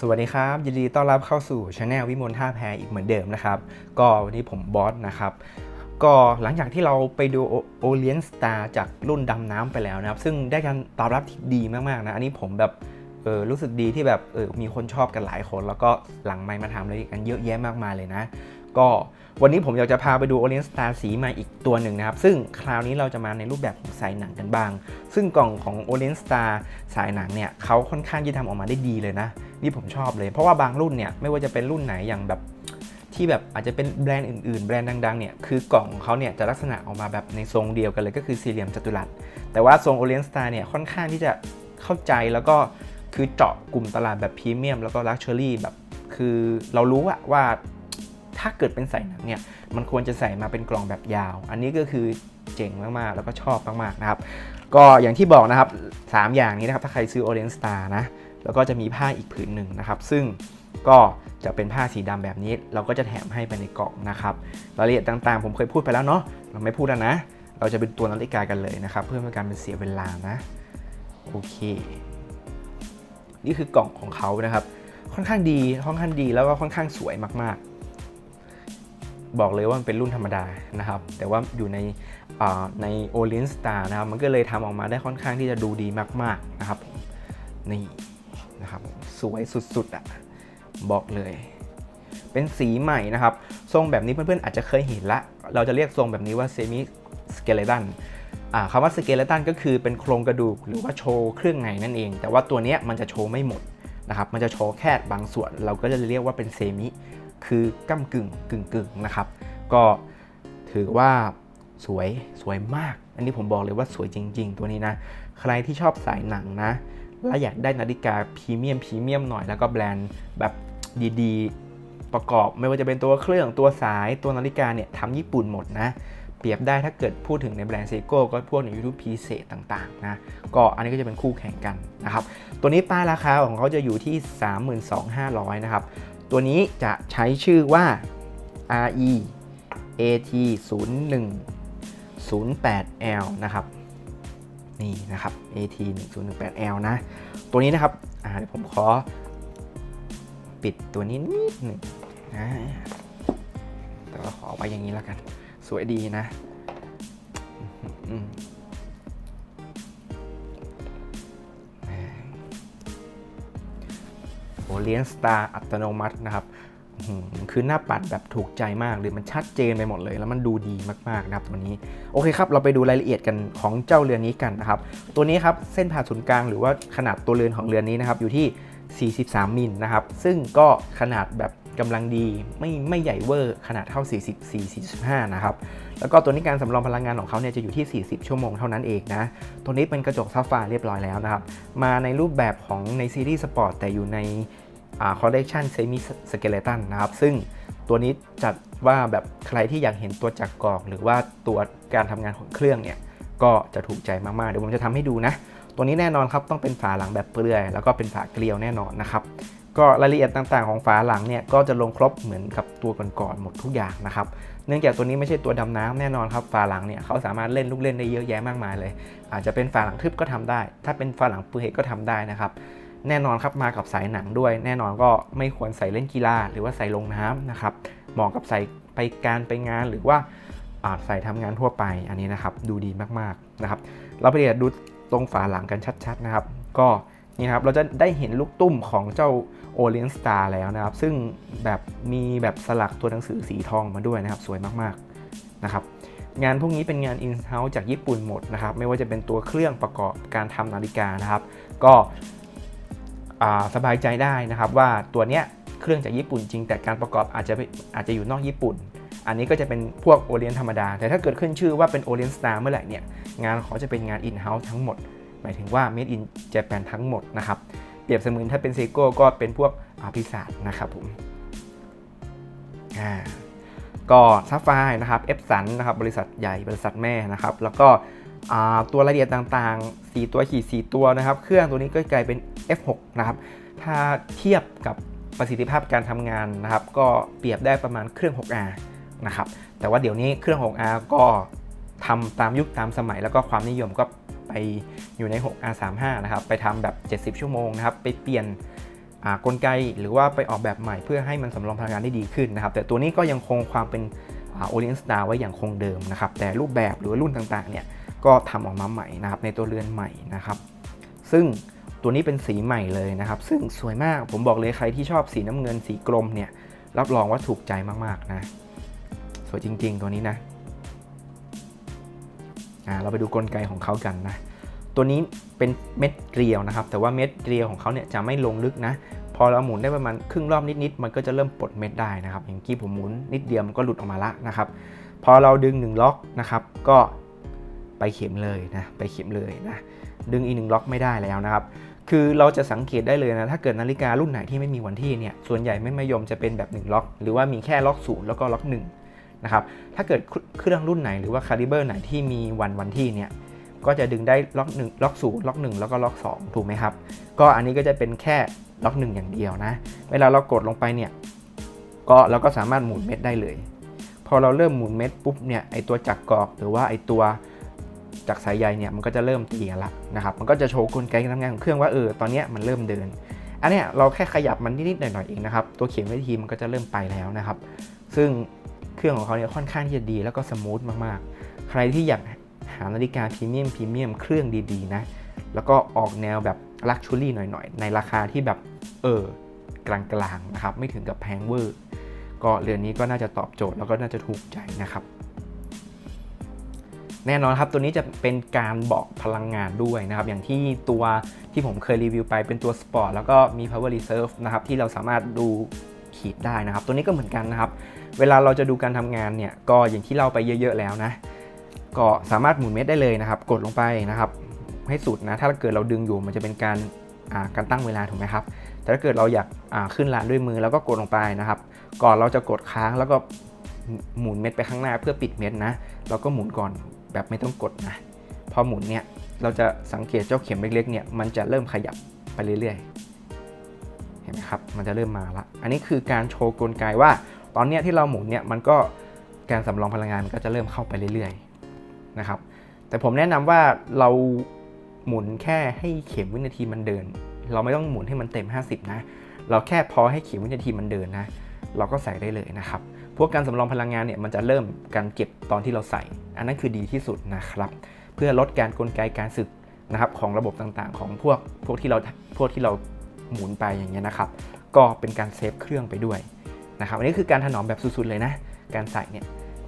สวัสดีครับ ยินดีต้อนรับเข้าสู่ช anel วิมลท่าแพอีกเหมือนเดิมนะครับ ก็วันนี้ผมบอสนะครับ ก็หลังจากที่เราไปดูโอเลียนสตาร์จากรุ่นดำน้ำไปแล้วนะครับ ซึ่งได้การตอบรับที่ดีมากๆนะ อันนี้ผมแบบเออรู้สึกดีที่แบบเออมีคนชอบกันหลายคน แล้วก็หลังไมค์มาทำอะไรกันเยอะแยะมากมายเลยนะ ก็ วันนี้ผมอยากจะพาไปดู Orient Star สีใหม่อีกตัวหนึ่งนะครับ ซึ่งคราวนี้เราจะมาในรูปแบบของสายหนังกันบ้าง ซึ่งกล่องของ Orient Star สายหนังเนี่ยเขาค่อนข้างที่ทำออกมาได้ดีเลยนะ นี่ผมชอบเลย เพราะว่าบางรุ่นเนี่ยไม่ว่าจะเป็นรุ่นไหนอย่างแบบที่แบบอาจจะเป็นแบรนด์อื่นๆ แบรนด์ดังๆ เนี่ย คือกล่องของเขาเนี่ยจะลักษณะออกมาแบบในทรงเดียวกันเลยก็คือสี่เหลี่ยมจัตุรัส แต่ว่าทรง Orient Star เนี่ยค่อนข้างที่จะเข้าใจแล้วก็คือเจาะกลุ่มตลาดแบบพรีเมียมแล้วก็ลักชัวรี่แบบคือเรารู้อะว่า ถ้าเกิดเป็นใสายหนังเนี่ยมันควรจะใส่มาเป็นกล่องแบบยาว อันนี้ก็คือเจ๋งมากๆ แล้วก็ชอบมากๆนะครับ ก็อย่างที่บอกนะครับ 3 อย่างนี้นะครับ ถ้าใครซื้อ Orient Star นะ แล้วก็จะมีผ้าอีกผืนหนึ่งนะครับ ซึ่งก็จะเป็นผ้าสีดำแบบนี้ เราก็จะแถมให้ไปในกล่องนะครับ รายละเอียดต่างๆ ผมเคยพูดไปแล้วเนาะ เราไม่พูดแล้วนะ เราจะเป็นตัวนาฬิกากันเลยนะครับ เพื่อไม่การเป็นเสียเวลานะ โอเค นี่คือกล่องของเขานะครับ ค่อนข้างดี ค่อนข้างดี แล้วก็ค่อนข้างสวยมากๆ บอกเลยว่ามันเป็นรุ่นธรรมดานะครับ แต่ว่าอยู่ในใน Orient Star นะครับ มันก็เลยทำออกมาได้ค่อนข้างที่จะดูดีมาก ๆนะครับนี่นะครับสวยสุดๆอะบอกเลย เป็นสีใหม่นะครับ ทรงแบบนี้เพื่อนๆอาจจะเคยเห็นละ เราจะเรียกทรงแบบนี้ว่า semi skeleton อ่าคำว่า skeleton ก็คือเป็นโครงกระดูกหรือว่าโชว์เครื่องในนั่นเอง แต่ว่าตัวนี้มันจะโชว์ไม่หมดนะครับ มันจะโชว์แค่บางส่วน เราก็จะเรียกว่าเป็นเซมิ คือก้ากึ่งกึ่งกึ่งนะครับ ก็ถือว่าสวยสวยมาก อันนี้ผมบอกเลยว่าสวยจริง ๆ ตัวนี้นะ ใครที่ชอบสายหนังนะ และอยากได้นาฬิกาพรีเมียมพรีเมียมหน่อยแล้วก็แบรนด์แบบดีๆ ประกอบไม่ว่าจะเป็นตัวเครื่องตัวสายตัวนาฬิกาเนี่ยทำญี่ปุ่นหมดนะ เปรียบได้ถ้าเกิดพูดถึงในแบรนด์เซโก้ก็พวกในยูทูปพีเศษต่างๆนะก็อันนี้ก็จะเป็นคู่แข่งกันนะครับ ตัวนี้ป้ายราคาของเขาจะอยู่ที่ 32,500 นะครับ ตัวนี้จะใช้ชื่อว่า RE AT 0 1 0 8 L นะครับ นี่นะครับ AT 1 0 1 8 L นะ ตัวนี้นะครับเดี๋ยวผมขอปิดตัวนี้นิดหนึ่งนะแต่ว่าขอไว้อย่างนี้แล้วกัน สวยดีนะ เลียนสตาร์อัตโนมัตินะครับคือหน้าปัดแบบถูกใจมากเลยมันชัดเจนไปหมดเลย แล้วมันดูดีมากๆนะครับตัวนี้โอเคครับเราไปดูรายละเอียดกันของเจ้าเรือนนี้กันนะครับตัวนี้ครับเส้นผ่าศูนย์กลางหรือว่าขนาดตัวเรือนของเรือนนี้นะครับอยู่ที่ 43 มิลนะครับซึ่งก็ขนาดแบบกำลังดีไม่ไม่ใหญ่เวอร์ขนาดเท่า44 45 นะครับ แล้วก็ตัวนี้การสำรองพลังงานของเขาเนี่ยจะอยู่ที่ 40 ชั่วโมงเท่านั้นเองนะ ตัวนี้เป็นกระจกซับไฟร์เรียบร้อยแล้วนะครับ มาในรูปแบบของในซีรีส์สปอร์ตแต่อยู่ใน คอลเลกชันเซมิสเกเลตันนะครับ ซึ่งตัวนี้จัดว่าแบบใครที่อยากเห็นตัวจักรกรอกหรือว่าตัวการทำงานของเครื่องเนี่ย ก็จะถูกใจมากๆ เดี๋ยวผมจะทำให้ดูนะ ตัวนี้แน่นอนครับต้องเป็นฝาหลังแบบเปลือย แล้วก็เป็นฝาเกลียวแน่นอนนะครับ ก็รายละเอียดต่างๆของฝาหลังเนี่ยก็จะลงครบเหมือนกับตัวก่อนๆหมดทุกอย่างนะครับ เนื่องจากตัวนี้ไม่ใช่ตัวดำน้ำแน่นอนครับฝาหลังเนี่ยเขาสามารถเล่นลูกเล่นได้เยอะแยะมากมายเลย อาจจะเป็นฝาหลังทึบก็ทำได้ ถ้าเป็นฝาหลังเปลือยก็ทำได้นะครับ แน่นอนครับมากับสายหนังด้วย แน่นอนก็ไม่ควรใส่เล่นกีฬาหรือว่าใส่ลงน้ำนะครับเหมาะกับใส่ไปการไปงานหรือว่าอ่าใส่ทำงานทั่วไปอันนี้นะครับดูดีมากๆนะครับ เราไปเดี๋ยวดูตรงฝาหลังกันชัดๆนะครับ ก็นี่ครับเราจะได้เห็นลูกตุ้มของเจ้า Orient Star แล้วนะครับ ซึ่งแบบมีแบบสลักตัวหนังสือสีทองมาด้วยนะครับ สวยมากๆนะครับงานพวกนี้เป็นงาน in-house จากญี่ปุ่นหมดนะครับ ไม่ว่าจะเป็นตัวเครื่องประกอบการทำนาฬิกานะครับ ก็ สบายใจได้นะครับว่าตัวเนี้ยเครื่องจากญี่ปุ่นจริง แต่การประกอบอาจจะอาจจะอยู่นอกญี่ปุ่น อันนี้ก็จะเป็นพวกโอเลียนธรรมดา แต่ถ้าเกิดขึ้นชื่อว่าเป็น Orient Star เมื่อไหร่เนี่ยงานเขาจะเป็นงาน in-house ทั้งหมด หมายถึงว่า made in Japan ทั้งหมดนะครับเปรียบเสมือนถ้าเป็นเซโก้ก็เป็นพวกอาพิศาจนะครับผมอ่าก็ซัฟไฟนะครับเอฟสันนะครับบริษัทใหญ่บริษัทแม่นะครับแล้วก็ ตัวรายละเอียดต่างๆ 4 ตัวขีด 4 ตัวนะครับ เครื่องตัวนี้ก็กลายเป็น F6 นะครับ ถ้าเทียบกับประสิทธิภาพการทำงานนะครับ ก็เปรียบได้ประมาณเครื่อง 6R นะครับ แต่ว่าเดี๋ยวนี้เครื่อง 6R ก็ทำตามยุคตามสมัยแล้วก็ความนิยมก็ไปอยู่ใน 6R35 นะครับ ไปทำแบบ 70 ชั่วโมงนะครับ ไปเปลี่ยนกลไกหรือว่าไปออกแบบใหม่เพื่อให้มันสำรองพลังงานได้ดีขึ้นนะครับ แต่ตัวนี้ก็ยังคงความเป็นโอเลียนสตาร์ไว้อย่างคงเดิมนะครับ แต่รูปแบบหรือรุ่นต่างๆเนี่ย ก็ทำออกมาใหม่นะครับในตัวเรือนใหม่นะครับ ซึ่งตัวนี้เป็นสีใหม่เลยนะครับ ซึ่งสวยมากผมบอกเลยใครที่ชอบสีน้ำเงินสีกรมเนี่ยรับรองว่าถูกใจมากๆนะสวยจริง ๆ ตัวนี้นะอ่าเราไปดูกลไกของเขากันนะ ตัวนี้เป็นเม็ดเกลียวนะครับ แต่ว่าเม็ดเกลียวของเขาเนี่ยจะไม่ลงลึกนะ พอเราหมุนได้ประมาณครึ่งรอบนิดๆมันก็จะเริ่มปลดเม็ดได้นะครับ อย่างที่ผมหมุนนิดเดียวมันก็หลุดออกมาละนะครับ พอเราดึงหนึ่งล็อกนะครับ ก็ ไปเข็มเลยนะไปเข็มเลยนะดึงอีกหนึ่งล็อกไม่ได้แล้วนะครับ คือเราจะสังเกตได้เลยนะ ถ้าเกิดนาฬิการุ่นไหนที่ไม่มีวันที่เนี่ยส่วนใหญ่ไม่นิยมจะเป็นแบบ 1 ล็อก หรือว่ามีแค่ล็อกศูนย์แล้วก็ล็อก1นะครับถ้าเกิดเครื่องรุ่นไหนหรือว่าคาลิเบอร์ไหนที่มีวันวันที่เนี่ยก็จะดึงได้ล็อก1ล็อก0ล็อก 1 แล้วก็ล็อก 2 ถูกไหมครับ ก็อันนี้ก็จะเป็นแค่ล็อก 1 อย่างเดียวนะ เวลาเรากดลงไปเนี่ยก็เราก็สามารถหมุนเม็ดได้เลย พอเราเริ่มหมุนเม็ดปุ๊บเนี่ยไอตัวจักรกรอกหรือว่าไอตัว จักสายใยเนี่ยมันก็จะเริ่มเตีกันละนะครับมันก็จะโชว์กลไกการทำงานของเครื่องว่าเออตอนนี้มันเริ่มเดิน อันนี้เราแค่ขยับมันนิดๆหน่อยๆเองนะครับตัวเข็มวิธีมันก็จะเริ่มไปแล้วนะครับ ซึ่งเครื่องของเขาเนี่ยค่อนข้างที่จะดีแล้วก็สมูทมากๆ ใครที่อยากหานาฬิกาพรีเมียมพรีเมียมเครื่องดีๆนะแล้วก็ออกแนวแบบลักชูรี่หน่อยๆ ในราคาที่แบบเออกลางๆนะครับไม่ถึงกับแพงเวอร์ก็เรือนนี้ก็น่าจะตอบโจทย์แล้วก็น่าจะถูกใจนะครับ แน่นอนครับตัวนี้จะเป็นการบอกพลังงานด้วยนะครับอย่างที่ตัวที่ผมเคยรีวิวไปเป็นตัวสปอร์ตแล้วก็มี power reserve นะครับที่เราสามารถดูขีดได้นะครับ ตัวนี้ก็เหมือนกันนะครับ เวลาเราจะดูการทำงานเนี่ยก็อย่างที่เราไปเยอะ ๆ แล้วนะ ก็สามารถหมุนเม็ดได้เลยนะครับ กดลงไปนะครับ ให้สุดนะ ถ้าเกิดเราดึงอยู่มันจะเป็นการการตั้งเวลาถูกไหมครับ แต่ถ้าเกิดเราอยากขึ้นลานด้วยมือแล้วก็กดลงไปนะครับ ก่อนเราจะกดค้างแล้วก็หมุนเม็ดไปข้างหน้าเพื่อปิดเม็ดนะ เราก็หมุนก่อน แบบไม่ต้องกดนะพอหมุนเนี่ยเราจะสังเกตเจ้าเข็มเล็กๆเนี่ยมันจะเริ่มขยับไปเรื่อยๆ เห็นไหมครับ มันจะเริ่มมาละ อันนี้คือการโชว์กลไกว่า ตอนเนี้ยที่เราหมุนเนี่ยมันก็การสำรองพลังงานมันก็จะเริ่มเข้าไปเรื่อยๆนะครับ แต่ผมแนะนำว่าเราหมุนแค่ให้เข็มวินาทีมันเดิน เราไม่ต้องหมุนให้มันเต็ม 50 นะ เราแค่พอให้เข็มวินาทีมันเดินนะ เราก็ใส่ได้เลยนะครับ พวกการสำรองพลังงานเนี่ยมันจะเริ่มการเก็บตอนที่เราใส่ อันนั้นคือดีที่สุดนะครับ เพื่อลดการกลไกการสึกนะครับของระบบต่างๆ ของพวกพวกที่เราพวกที่เราหมุนไปอย่างเงี้ยนะครับ ก็เป็นการเซฟเครื่องไปด้วยนะครับอันนี้คือการถนอมแบบสุดๆเลยนะ การใส่เนี่ย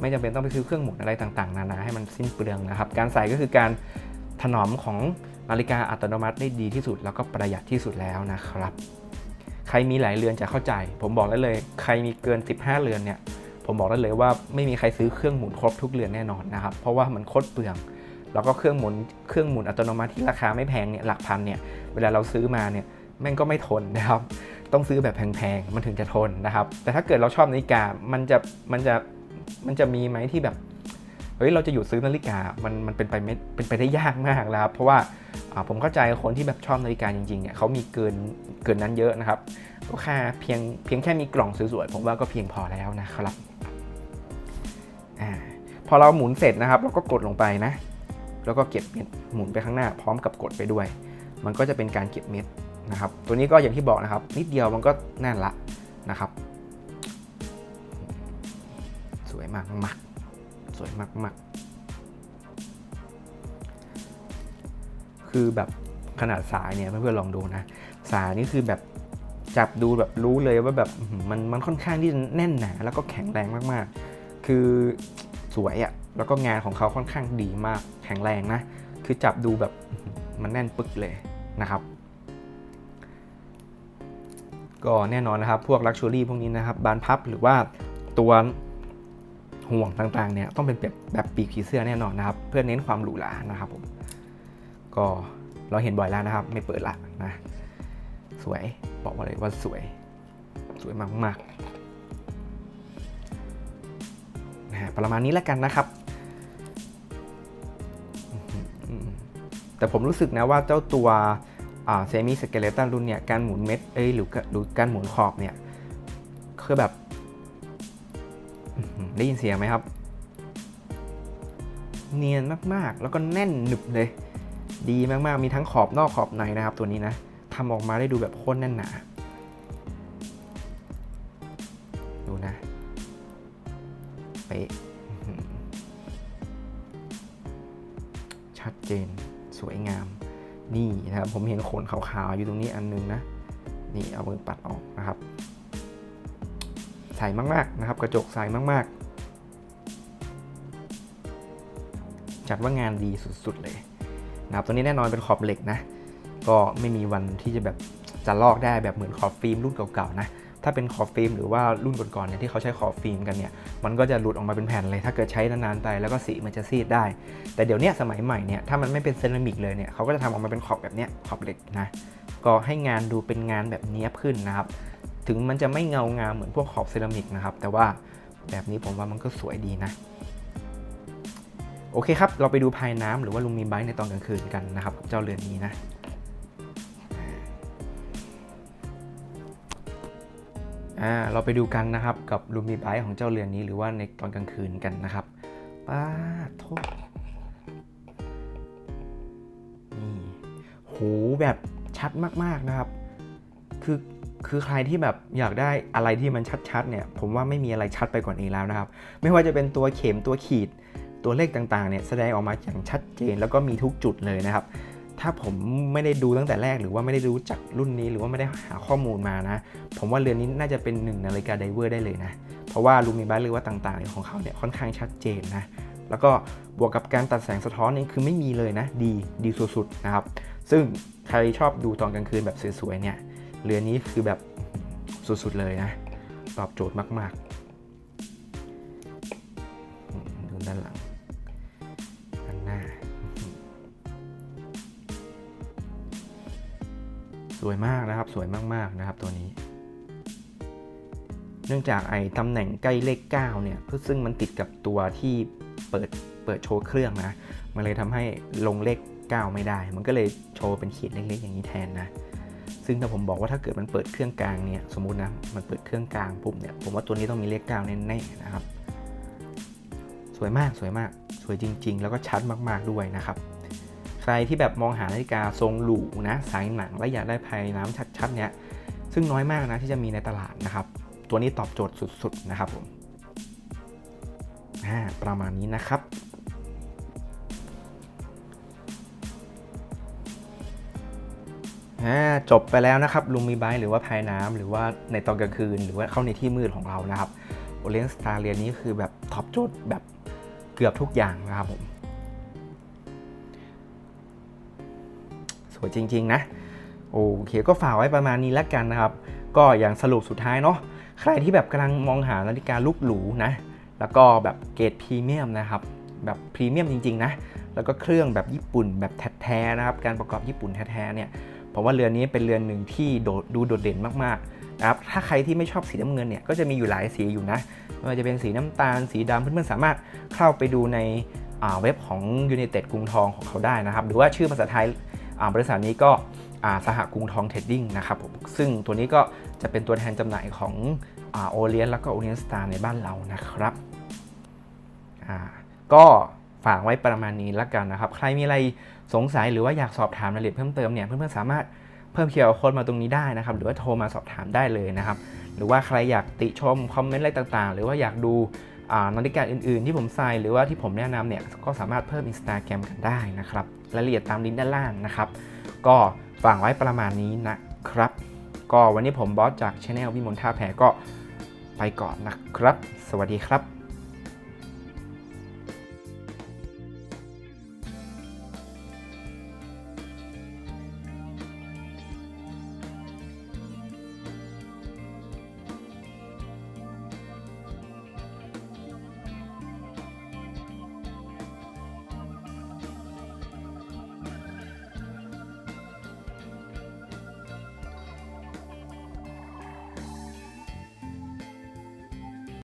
ไม่จำเป็นต้องไปซื้อเครื่องหมุนอะไรต่างๆ นานาให้มันสิ้นเปลืองนะครับ การใส่ก็คือการถนอมของนาฬิกาอัตโนมัติได้ดีที่สุด แล้วก็ประหยัดที่สุดแล้วนะครับ ครมีหลายเรือนจะเข้าใจ ผมบอกได้เลย ใครมีเกิน 15 เรือนเนี่ย ผมบอกได้เลยว่าไม่มีใครซื้อเครื่องหมุนครบทุกเรือนแน่นอนนะครับ เพราะว่ามันโคตรเปลือง แล้วก็เครื่องหมุน เครื่องหมุนอัตโนมัติที่ราคาไม่แพงเนี่ยหลักพันเนี่ย เวลาเราซื้อมาเนี่ยแม่งก็ไม่ทนนะครับ ต้องซื้อแบบแพงๆ มันถึงจะทนนะครับ แต่ถ้าเกิดเราชอบนาฬิกา มันจะ มันจะ มันจะมีไหมที่แบบ เฮ้ยเราจะหยุดซื้อนาฬิกา มันมันเป็นไปไม่เป็นไปได้ยากมากแล้วครับ เพราะว่าผมเข้าใจคนที่แบบชอบนาฬิกาจริงๆเนี่ยเขามีเกินเกินนั้นเยอะนะครับก็แค่เพียงเพียงแค่มีกล่องสวยๆผมว่าก็เพียงพอแล้วนะครับอพอเราหมุนเสร็จนะครับ เราก็กดลงไปนะ แล้วก็เก็บเม็ดหมุนไปข้างหน้า พร้อมกับกดไปด้วย มันก็จะเป็นการเก็บเม็ดนะครับ ตัวนี้ก็อย่างที่บอกนะครับ นิดเดียวมันก็แน่นละนะครับ สวยมากมาก วยมากมากคือแบบขนาดสายเนี่ยเพื่อนๆลองดูนะ สายนี่คือแบบจับดูแบบรู้เลยว่าแบบมันมันค่อนข้างที่จะแน่นหนาแล้วก็แข็งแรงมากๆ คือสวยอะ่ะแล้วก็งานของเขาค่อนข้างดีมากแข็งแรงนะ คือจับดูแบบมันแน่นปึกเลยนะครับ ก็แน่นอนนะครับ พวกลักชัวรี่พวกนี้นะครับ บานพับหรือว่าตัว ห่วงต่างๆเนี่ยต้องเป็นแบบแบบปีกผีเสื้อแน่นอนนะครับ เพื่อเน้นความหรูหรานะครับผมก็เราเห็นบ่อยแล้วนะครับ ไม่เปิดละนะสวยบอกมาเลยว่าสวย สวยมากๆนะประมาณนี้แล้วกันนะครับ แต่ผมรู้สึกนะว่าเจ้าตัวเซมิสเกเลตันรุ่นเนี่ยการหมุนเม็ดเอ้ยหรือหรือการหมุนขอบเนี่ยคือแบบ ได้ยินเสียงไหมครับ เนียนมากๆ แล้วก็แน่นหนึบเลย ดีมากๆ มีทั้งขอบนอกขอบในนะครับ ตัวนี้นะทำออกมาได้ดูแบบโคตรแน่นหนา ดูนะเป๊ะชัดเจนสวยงาม นี่นะครับ ผมเห็นขนขาวๆ อยู่ตรงนี้อันนึงนะ นี่เอามือปัดออกนะครับใสมากๆนะครับ กระจกใสมากๆ จัดว่างานดีสุดๆเลยนะครับตัวนี้แน่นอนเป็นขอบเหล็กนะ ก็ไม่มีวันที่จะแบบจะลอกได้แบบเหมือนขอบฟิล์มรุ่นเก่าๆนะถ้าเป็นขอบฟิล์มหรือว่ารุ่นก่อนๆเนี่ยที่เขาใช้ขอบฟิล์มกันเนี่ยมันก็จะหลุดออกมาเป็นแผ่นเลย ถ้าเกิดใช้นานๆไปแล้วก็สีมันจะซีดได้ แต่เดี๋ยวนี้สมัยใหม่เนี่ยถ้ามันไม่เป็นเซรามิกเลยเนี่ยเขาก็จะทำออกมาเป็นขอบแบบเนี้ยขอบเหล็กนะก็ให้งานดูเป็นงานแบบเนี้ยบขึ้นนะครับถึงมันจะไม่เงางามเหมือนพวกขอบเซรามิกนะครับแต่ว่าแบบนี้ผมว่ามันก็สวยดีนะ โอเคครับ เราไปดูภายน้ำหรือว่าลูมิไบต์ในตอนกลางคืนกันนะครับ เจ้าเรือนนี้นะอ่าเราไปดูกันนะครับกับลูมิไบต์ของเจ้าเรือนนี้หรือว่าในตอนกลางคืนกันนะครับป้าโทษนี่โหแบบชัดมากๆนะครับ คือคือใครที่แบบอยากได้อะไรที่มันชัดๆเนี่ย ผมว่าไม่มีอะไรชัดไปกว่านี้แล้วนะครับ ไม่ว่าจะเป็นตัวเข็มตัวขีด ตัวเลขต่างๆเนี่ยแสดงออกมาอย่างชัดเจน แล้วก็มีทุกจุดเลยนะครับ ถ้าผมไม่ได้ดูตั้งแต่แรกหรือว่าไม่ได้รู้จักรุ่นนี้หรือว่าไม่ได้หาข้อมูลมานะ ผมว่าเรือนนี้น่าจะเป็นหนึ่งนาฬิกาไดเวอร์ได้เลยนะ เพราะว่าลูมิบัสหรือว่าต่างๆของเขาเนี่ยค่อนข้างชัดเจนนะแล้วก็บวกกับการตัดแสงสะท้อนนี่คือไม่มีเลยนะ ดีดีสุดๆนะครับ ซึ่งใครชอบดูตอนกลางคืนแบบสวยๆเนี่ยเรือนนี้คือแบบสุดๆเลยนะ ตอบโจทย์มากๆอืมดูด้านหลัง สวยมากนะครับ สวยมากๆนะครับตัวนี้ เนื่องจากไอ้ตำแหน่งใกล้เลข9เนี่ยซึ่งมันติดกับตัวที่เปิดเปิดโชว์เครื่องนะ มันเลยทำให้ลงเลข 9 ไม่ได้ มันก็เลยโชว์เป็นขีดเล็กๆอย่างนี้แทนนะ ซึ่งถ้าผมบอกว่าถ้าเกิดมันเปิดเครื่องกลางเนี่ยสมมุตินะ มันเปิดเครื่องกลางปุ๊บเนี่ย ผมว่าตัวนี้ต้องมีเลข 9 แน่ๆนะครับ สวยมากสวยมาก สวยจริง ๆ แล้วก็ชัดมากๆด้วยนะครับ ใครที่แบบมองหานาฬิกาทรงหรูนะสายหนังและอยากได้ภายน้ำชัดๆเนี่ยซึ่งน้อยมากนะที่จะมีในตลาดนะครับ ตัวนี้ตอบโจทย์สุดๆนะครับผมประมาณนี้นะครับจบไปแล้วนะครับลุงมีไบหรือว่าภายน้ำหรือว่าในตอนกลางคืน หรือว่าเข้าในที่มืดของเรานะครับโอเลนสตาร์เรียนนี้คือแบบตอบโจทย์แบบเกือบทุกอย่างนะครับผม วยจริง ๆ นะ โอเคก็ฝากไว้ประมาณนี้แล้วกันนะครับ ก็อย่างสรุปสุดท้ายเนาะใครที่แบบกำลังมองหานาฬิกาลูกหรูนะ แล้วก็แบบเกรดพรีเมียมนะครับ แบบพรีเมียมจริง ๆ นะ แล้วก็เครื่องแบบญี่ปุ่นแบบแท้ๆนะครับ การประกอบญี่ปุ่นแท้ๆเนี่ยผมว่าเรือนนี้เป็นเรือนหนึ่งที่โดดดูโดดเด่นมากๆนะครับ ถ้าใครที่ไม่ชอบสีน้ำเงินเนี่ยก็จะมีอยู่หลายสีอยู่นะไม่ว่าจะเป็นสีน้ำตาล สีดำเพื่อนๆสามารถเข้าไปดูในเว็บของ United กรุงทองของเขาได้นะครับ หรือว่าชื่อภาษาไทย บริษัทนี้ก็สหกรุงทองเทรดดิ้งนะครับผมซึ่งตัวนี้ก็จะเป็นตัวแทนจำหน่ายของโอเลียนแล้วก็โอเลียนสตาร์ในบ้านเรานะครับก็ฝากไว้ประมาณนี้ละกันนะครับ ใครมีอะไรสงสัยหรือว่าอยากสอบถามรายละเอียดเพิ่มเติมเนี่ยเพื่อนๆสามารถเพิ่มเคียร์โค้ดมาตรงนี้ได้นะครับ หรือว่าโทรมาสอบถามได้เลยนะครับ หรือว่าใครอยากติชมคอมเมนต์อะไรต่างๆ หรือว่าอยากดูนาฬิกาอื่นๆ ที่ผมใส่หรือว่าที่ผมแนะนำเนี่ยก็สามารถเพิ่ม Instagram กันได้นะครับ รายละเอียดตามลิงก์ด้านล่างนะครับ ก็ฝากไว้ประมาณนี้นะครับ ก็วันนี้ผมบอสจากช anel วิมลท่าแพก็ไปก่อนนะครับ สวัสดีครับ